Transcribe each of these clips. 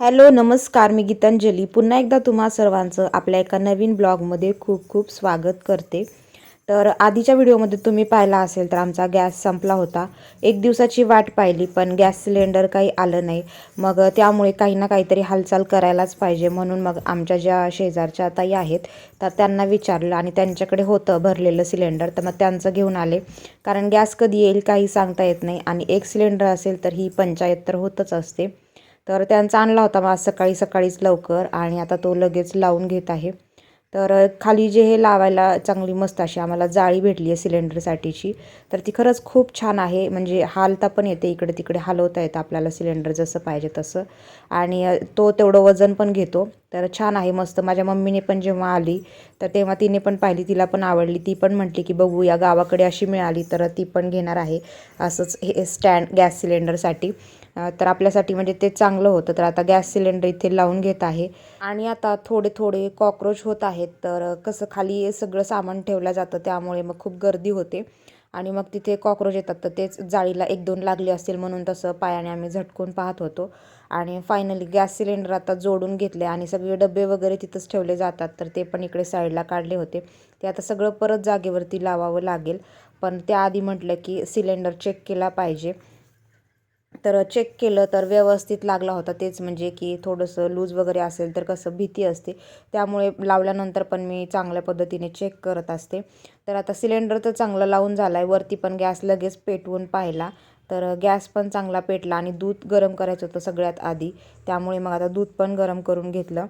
Hello नमस्कार मी गीतांजली. पुन्हा एकदा तुम्हा सर्वांचं आपल्या एका नवीन ब्लॉगमध्ये खूप खूप स्वागत करते. तर आधीच्या व्हिडिओमध्ये तुम्ही पाहिला असेल तर आमचा गॅस संपला होता. एक दिवसाची वाट पाहिली पण गॅस सिलेंडर काही आलं नाही. मग त्यामुळे काही ना काहीतरी हालचाल करायलाच पाहिजे म्हणून मग आमच्या ज्या शेजारच्या ताई आहेत तर त्यांना विचारलं आणि त्यांच्याकडे होतं भरलेलं सिलेंडर. तर मग त्यांचं घेऊन आले. कारण गॅस कधी येईल काही सांगता येत नाही आणि एक सिलेंडर असेल तर ही पंचायत तर होतच असते. तर त्यांचा आणला होता मग आज सकाळी सकाळीच लवकर आणि आता तो लगेच लावून घेत आहे. तर खाली जे हे लावायला चांगली मस्त अशी आम्हाला जाळी भेटली आहे सिलेंडरसाठीची तर ती खरंच खूप छान आहे. म्हणजे हालता पण येते. इकडे तिकडे हलवता येतं आपल्याला सिलेंडर जसं पाहिजे तसं. आणि तो तेवढं वजन पण घेतो. तर छान आहे मस्त. माझ्या मम्मीने पण जेव्हा आली तर तेव्हा तिने पण पाहिली तिला पण आवडली. ती पण म्हटली की बघू या गावाकडे अशी मिळाली तर ती पण घेणार आहे. असंच हे स्टँड गॅस सिलेंडरसाठी. तर आपल्यासाठी म्हणजे ते चांगलं होतं. तर आता गॅस सिलेंडर इथे लावून घेत आहे. आणि आता थोडे थोडे कॉक्रोच होत आहेत. तर कसं खाली सगळं सामान ठेवलं जातं त्यामुळे मग खूप गर्दी होते. आणि मग तिथे कॉक्रोच येतात तर तेच जाळीला एक दोन लागले असतील म्हणून तसं पायाने आम्ही झटकून पाहत होतो. आणि फायनली गॅस सिलेंडर आता जोडून घेतले आणि सगळे डबे वगैरे तिथंच ठेवले जातात तर ते पण इकडे साईडला काढले होते. ते आता सगळं परत जागेवरती लावावं लागेल. पण त्याआधी म्हटलं की सिलेंडर चेक केला पाहिजे. तर चेक केलं तर व्यवस्थित लागला होता. तेच म्हणजे की थोडंसं लूज वगैरे असेल तर कसं भीती असते. त्यामुळे लावल्यानंतर पण मी चांगल्या पद्धतीने चेक करत असते. तर आता सिलेंडर तर चांगलं लावून झाला आहे वरती पण गॅस लगेच पेटवून पाहिला. तर गॅस पण चांगला पेटला आणि दूध गरम करायचं होतं सगळ्यात आधी. त्यामुळे मग आता दूध पण गरम करून घेतलं.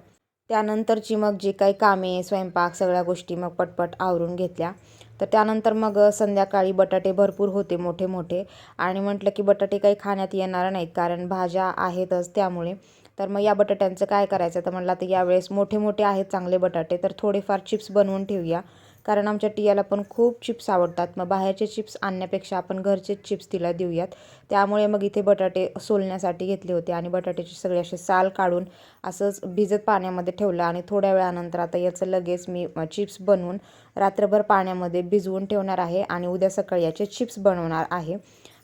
त्यानंतरची मग जे काही कामे स्वयंपाक सगळ्या गोष्टी मग पटपट आवरून घेतल्या. तर त्यानंतर मग संध्याकाळी बटाटे भरपूर होते मोठे मोठे आणि म्हटलं की बटाटे काही खाण्यात येणार नाहीत कारण भाज्या आहेतच त्यामुळे. तर मग या बटाट्यांचं काय करायचं? तर म्हटलं तर यावेळेस मोठे मोठे आहेत चांगले बटाटे तर थोडेफार चिप्स बनवून ठेवूया. कारण आमच्या टियाला पण खूप चिप्स आवडतात. मग बाहेरचे चिप्स आणण्यापेक्षा आपण घरचेच चिप्स तिला देऊयात. त्यामुळे मग इथे बटाटे सोलण्यासाठी घेतले होते आणि बटाट्याचे सगळे असे साल काढून असंच भिजत पाण्यामध्ये ठेवलं आणि थोड्या वेळानंतर आता याचं लगेच मी चिप्स बनवून रात्रभर पाण्यामध्ये भिजवून ठेवणार आहे आणि उद्या सकाळी याचे चिप्स बनवणार आहे.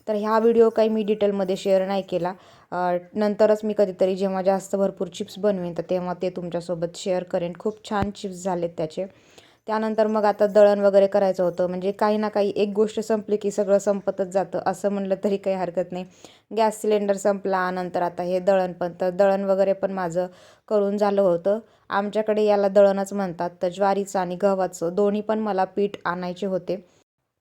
तर ह्या व्हिडिओ काही मी डिटेलमध्ये शेअर नाही केला. नंतरच मी कधीतरी जेव्हा जास्त भरपूर चिप्स बनवेन तर तेव्हा ते तुमच्यासोबत शेअर करेन. खूप छान चिप्स झालेत त्याचे. त्यानंतर मग आता दळण वगैरे करायचं होतं. म्हणजे काही ना काही एक गोष्ट संपली की सगळं संपतच जातं. असं म्हणलं तरी काही हरकत नाही. गॅस सिलेंडर संपला नंतर आता हे दळण पण. तर दळण वगैरे पण माझं करून झालं होतं. आमच्याकडे याला दळणच म्हणतात. तर ज्वारीचं आणि गव्हाचं दोन्ही पण मला पीठ आणायचे होते.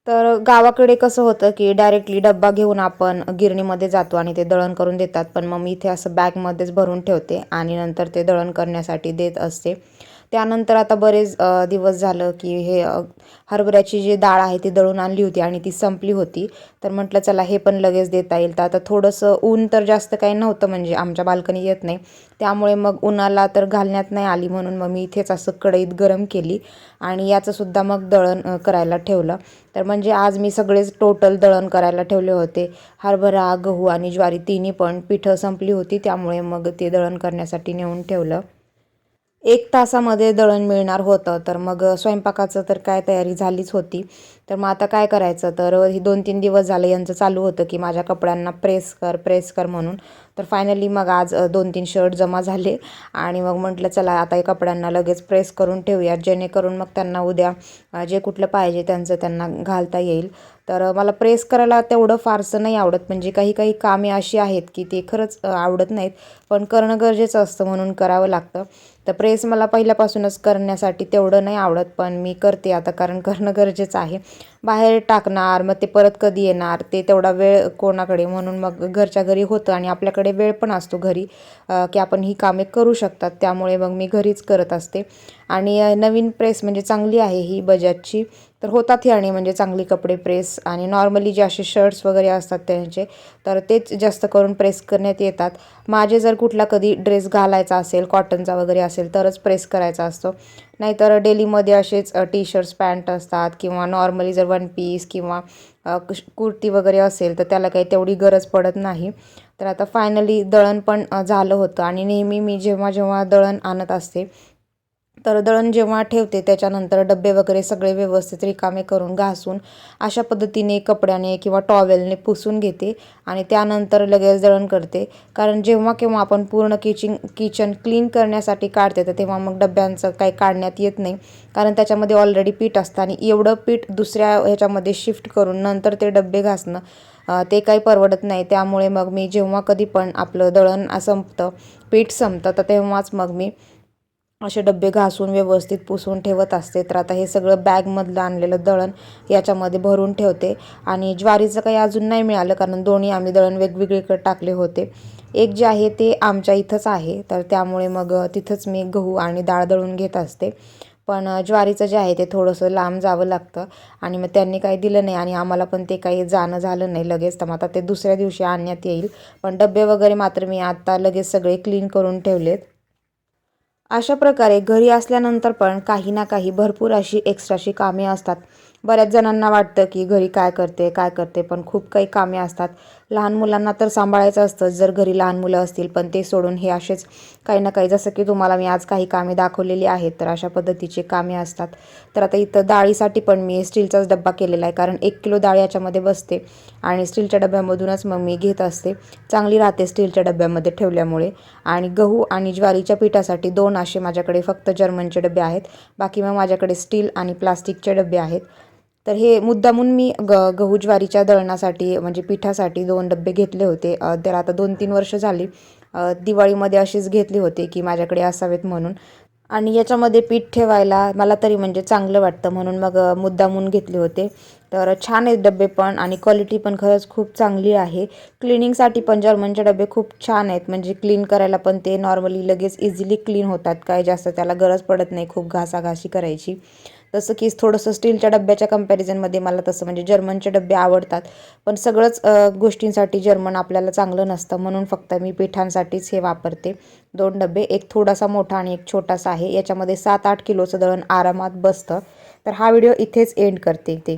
तर गावाकडे कसं होतं की डायरेक्टली डब्बा घेऊन आपण गिरणीमध्ये जातो आणि ते दळण करून देतात. पण मग मी इथे असं बॅगमध्येच भरून ठेवते आणि नंतर ते दळण करण्यासाठी देत असते. त्यानंतर आता बरेच दिवस झालं की हे हरभऱ्याची जी डाळ आहे ती दळून आणली होती आणि ती संपली होती. तर म्हटलं चला हे पण लगेच देता येईल. तर आता थोडंसं ऊन तर जास्त काही नव्हतं म्हणजे आमच्या बाल्कनी येत नाही. त्यामुळे मग उन्हाला तर घालण्यात नाही आली म्हणून मग मी इथेच असं कढईत गरम केली आणि याचंसुद्धा मग दळण करायला ठेवलं. तर म्हणजे आज मी सगळेच टोटल दळण करायला ठेवले होते. हरभरा गहू आणि ज्वारी तिन्ही पण पिठं संपली होती त्यामुळे मग ते दळण करण्यासाठी नेऊन ठेवलं. एक तासामध्ये दळण मिळणार होतं. तर मग स्वयंपाकाचं तर काय तयारी झालीच होती. तर मग आता काय करायचं? तर ही दोन तीन दिवस झाले यांचं चालू होतं की माझ्या कपड्यांना प्रेस कर प्रेस कर म्हणून. तर फायनली मग आज दोन तीन शर्ट जमा झाले आणि मग म्हटलं चला आता या कपड्यांना लगेच प्रेस करून ठेवूयात. जेणेकरून मग त्यांना उद्या जे कुठलं पाहिजे त्यांचं त्यांना घालता येईल. तर मला प्रेस करायला तेवढं फारसं नाही आवडत. म्हणजे काही काही कामे अशी आहेत की ते खरंच आवडत नाहीत. पण करणं गरजेचं असतं म्हणून करावं लागतं. तर प्रेस मला पहिल्यापासूनच करण्यासाठी तेवढं नाही आवडत पण मी करते आता कारण करणं गरजेचं आहे. बाहेर टाकणार मग ते परत कधी येणार ते तेवढा वेळ कोणाकडे म्हणून मग घरच्या घरी होतं आणि आपल्याकडे वेळ पण असतो घरी की आपण ही कामे करू शकतात. त्यामुळे मग मी घरीच करत असते. आणि नवीन प्रेस म्हणजे चांगली आहे ही बजाजची. तर होतात ही आणि म्हणजे चांगली कपडे प्रेस आणि नॉर्मली जे असे शर्ट्स वगैरे असतात त्यांचे तर तेच जास्त करून प्रेस करण्यात येतात. माझे जर कुठला कधी ड्रेस घालायचा असेल कॉटनचा वगैरे असेल तरच प्रेस करायचा असतो. नाहीतर डेलीमध्ये असेच टी शर्ट्स पॅन्ट असतात किंवा नॉर्मली जर वन पीस किंवा कुर्ती वगैरे असेल तर त्याला काही तेवढी गरज पडत नाही. तर आता फायनली दळण पण झालं होतं आणि नेहमी मी जेव्हा जेव्हा दळण आणत असते तर दळण जेव्हा ठेवते त्याच्यानंतर डबे वगैरे सगळे व्यवस्थित रिकामे करून घासून अशा पद्धतीने कपड्याने किंवा टॉवेलने पुसून घेते आणि त्यानंतर लगेच दळण करते. कारण जेव्हा केव्हा आपण पूर्ण किचन किचन क्लीन करण्यासाठी काढते तर तेव्हा मग डब्यांचं काही काढण्यात येत नाही. कारण त्याच्यामध्ये ऑलरेडी पीठ असतं आणि एवढं पीठ दुसऱ्या ह्याच्यामध्ये शिफ्ट करून नंतर ते डबे घासणं ते काही परवडत नाही. त्यामुळे मग मी जेव्हा कधी पण आपलं दळण संपतं पीठ संपतं तर तेव्हाच मग मी असे डबे घासून व्यवस्थित पुसून ठेवत असते. तर आता हे सगळं बॅगमधलं आणलेलं दळण याच्यामध्ये भरून ठेवते. आणि ज्वारीचं काही अजून नाही मिळालं कारण दोन्ही आम्ही दळण वेगवेगळीकडे टाकले होते. एक जे आहे ते आमच्या इथंच आहे. तर त्यामुळे मग तिथंच मी गहू आणि डाळ दळून घेत असते. पण ज्वारीचं जे आहे ते थोडंसं लांब जावं लागतं. आणि मग त्यांनी काही दिलं नाही आणि आम्हाला पण ते काही जाणं झालं नाही लगेच. तर मग आता ते दुसऱ्या दिवशी आणण्यात येईल. पण डबे वगैरे मात्र मी आत्ता लगेच सगळे क्लीन करून ठेवलेत. अशा प्रकारे घरी असल्यानंतर पण काही ना काही भरपूर अशी एक्स्ट्राची कामे असतात. बऱ्याच जणांना वाटतं की घरी काय करते काय करते पण खूप काही कामे असतात. लहान मुलांना तर सांभाळायचं असतं. जर घरी लहान मुलं असतील पण ते सोडून हे असेच काही ना काही. जसं की तुम्हाला मी आज काही कामे दाखवलेली आहेत तर अशा पद्धतीचे कामे असतात. तर आता इथं डाळीसाठी पण मी स्टीलचाच डब्बा केलेला आहे कारण एक किलो डाळ याच्यामध्ये बसते आणि स्टीलच्या डब्यामधूनच मग मी घेत असते. चांगली राहते स्टीलच्या डब्यामध्ये ठेवल्यामुळे. आणि गहू आणि ज्वारीच्या पिठासाठी दोन असे माझ्याकडे फक्त जर्मनचे डबे आहेत. बाकी मग माझ्याकडे स्टील आणि प्लास्टिकचे डबे आहेत. तर हे मुद्दामून मी ग गहू ज्वारीच्या दळणासाठी म्हणजे पिठासाठी दोन डब्बे घेतले होते. तर आता दोन तीन वर्ष झाली दिवाळीमध्ये अशीच घेतली होती की माझ्याकडे असावेत म्हणून. आणि याच्यामध्ये पीठ ठेवायला मला तरी म्हणजे चांगलं वाटतं म्हणून मग मुद्दामून घेतले होते. तर छान आहेत डबे पण आणि क्वालिटी पण खरंच खूप चांगली आहे. क्लिनिंगसाठी पण जर्मनचे डबे खूप छान आहेत. म्हणजे क्लीन करायला पण ते नॉर्मली लगेच इझिली क्लीन होतात. काय जास्त त्याला गरज पडत नाही खूप घासाघाशी करायची. जसं की थोडंसं स्टीलच्या डब्याच्या कंपॅरिझनमध्ये मला तसं म्हणजे जर्मनचे डबे आवडतात. पण सगळंच गोष्टींसाठी जर्मन आपल्याला चांगलं नसतं. म्हणून फक्त मी पिठांसाठीच हे वापरते. दोन डबे एक थोडासा मोठा आणि एक छोटासा आहे. याच्यामध्ये सात आठ किलोचं दळण आरामात बसतं. तर हा व्हिडिओ इथेच एंड करते ते